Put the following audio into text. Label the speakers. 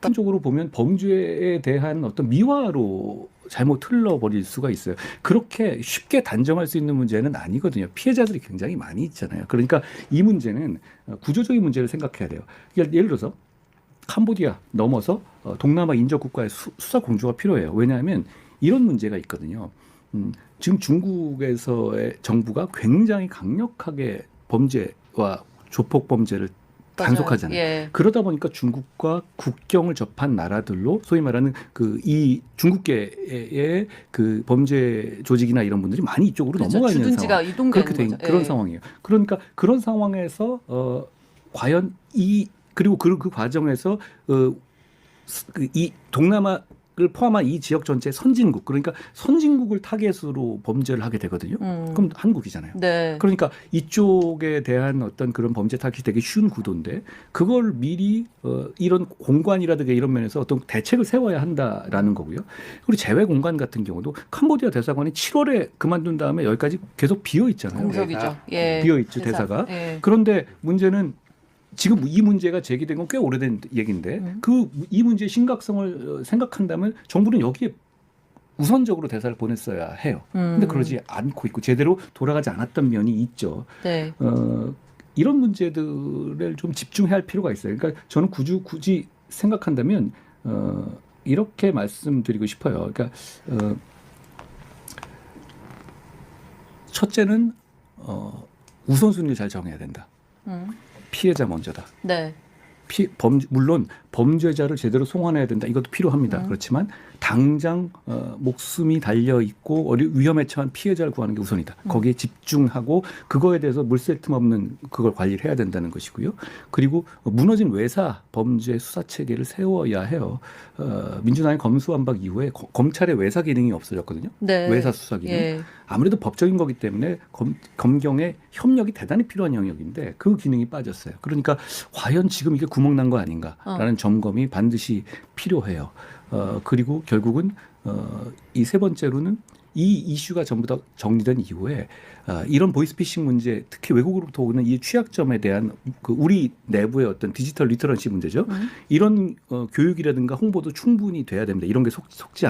Speaker 1: 한쪽으로 보면 범죄에 대한 어떤 미화로 잘못 흘러버릴 수가 있어요. 그렇게 쉽게 단정할 수 있는 문제는 아니거든요. 피해자들이 굉장히 많이 있잖아요. 그러니까 이 문제는 어, 구조적인 문제를 생각해야 돼요. 예를 예를 들어서 캄보디아 넘어서 어, 동남아 인접 국가의 수, 사 공조가 필요해요. 왜냐하면 이런 문제가 있거든요. 음, 지금 중국에서의 정부가 굉장히 강력하게 범죄와 조폭 범죄를 단속하잖아요.
Speaker 2: 예.
Speaker 1: 그러다 보니까 중국과 국경을 접한 나라들로 소위 말하는 그 이 중국계의 그 범죄 조직이나 이런 분들이 많이 이쪽으로
Speaker 2: 그렇죠.
Speaker 1: 넘어가 있는.
Speaker 2: 주둔지가 이동되는
Speaker 1: 그렇게 된
Speaker 2: 거죠.
Speaker 1: 그런
Speaker 2: 예.
Speaker 1: 상황이에요. 그러니까 그런 상황에서 어 과연 이 그리고 그, 그 과정에서 어 이 동남아 를 포함한 이 지역 전체 선진국 그러니까 선진국을 타겟으로 범죄를 하게 되거든요.
Speaker 2: 음.
Speaker 1: 그럼 한국이잖아요.
Speaker 2: 네.
Speaker 1: 그러니까 이쪽에 대한 어떤 그런 범죄 타깃이 되게 쉬운 구도인데 그걸 미리 어, 이런 공관이라든가 이런 면에서 어떤 대책을 세워야 한다라는 거고요. 그리고 재외 공간 같은 경우도 캄보디아 대사관이 7월에 그만둔 다음에 여기까지 계속 비어 있잖아요.
Speaker 2: 공석이죠. 예.
Speaker 1: 비어 있죠
Speaker 2: 대사.
Speaker 1: 대사가.
Speaker 2: 예.
Speaker 1: 그런데 문제는 지금 이 문제가 제기된 건 꽤 오래된 얘기인데
Speaker 2: 음.
Speaker 1: 그이 문제의 심각성을 어, 생각한다면 정부는 여기에 우선적으로 대사를 보냈어야 해요. 근데
Speaker 2: 음.
Speaker 1: 그러지 않고 있고 제대로 돌아가지 않았던 면이 있죠.
Speaker 2: 네.
Speaker 1: 어, 이런 문제들을 좀 집중해야 할 필요가 있어요. 그러니까 저는 굳이 굳이 생각한다면 어, 이렇게 말씀드리고 싶어요. 그러니까 어, 첫째는 어, 우선순위를 잘 정해야 된다.
Speaker 2: 음.
Speaker 1: 피해자 먼저다.
Speaker 2: 네.
Speaker 1: 피, 범, 물론 범죄자를 제대로 송환해야 된다. 이것도 필요합니다.
Speaker 2: 음.
Speaker 1: 그렇지만 당장 어, 목숨이 달려 있고 어리, 위험에 처한 피해자를 구하는 게 우선이다.
Speaker 2: 음.
Speaker 1: 거기에 집중하고 그거에 대해서 물샐 틈 없는 그걸 관리를 해야 된다는 것이고요. 그리고 무너진 외사 범죄 수사 체계를 세워야 해요. 어, 민주당의 검수완박 이후에 거- 검찰의 외사 기능이 없어졌거든요.
Speaker 2: 네.
Speaker 1: 외사 수사 기능.
Speaker 2: 예.
Speaker 1: 아무래도 법적인 거기 때문에 검, 검경의 협력이 대단히 필요한 영역인데 그 기능이 빠졌어요. 그러니까 과연 지금 이게 구멍 난 거 아닌가라는 점검이 반드시 필요해요. 어, 그리고 결국은 어, 이 세 번째로는 이 이슈가 전부 다 정리된 이후에 어, 이런 보이스피싱 문제, 특히 외국으로부터 오는 이 취약점에 대한 그 우리 내부의 어떤 디지털 리터런시 문제죠.
Speaker 2: 음.
Speaker 1: 이런 어, 교육이라든가 홍보도 충분히 돼야 됩니다. 이런 게 속, 속지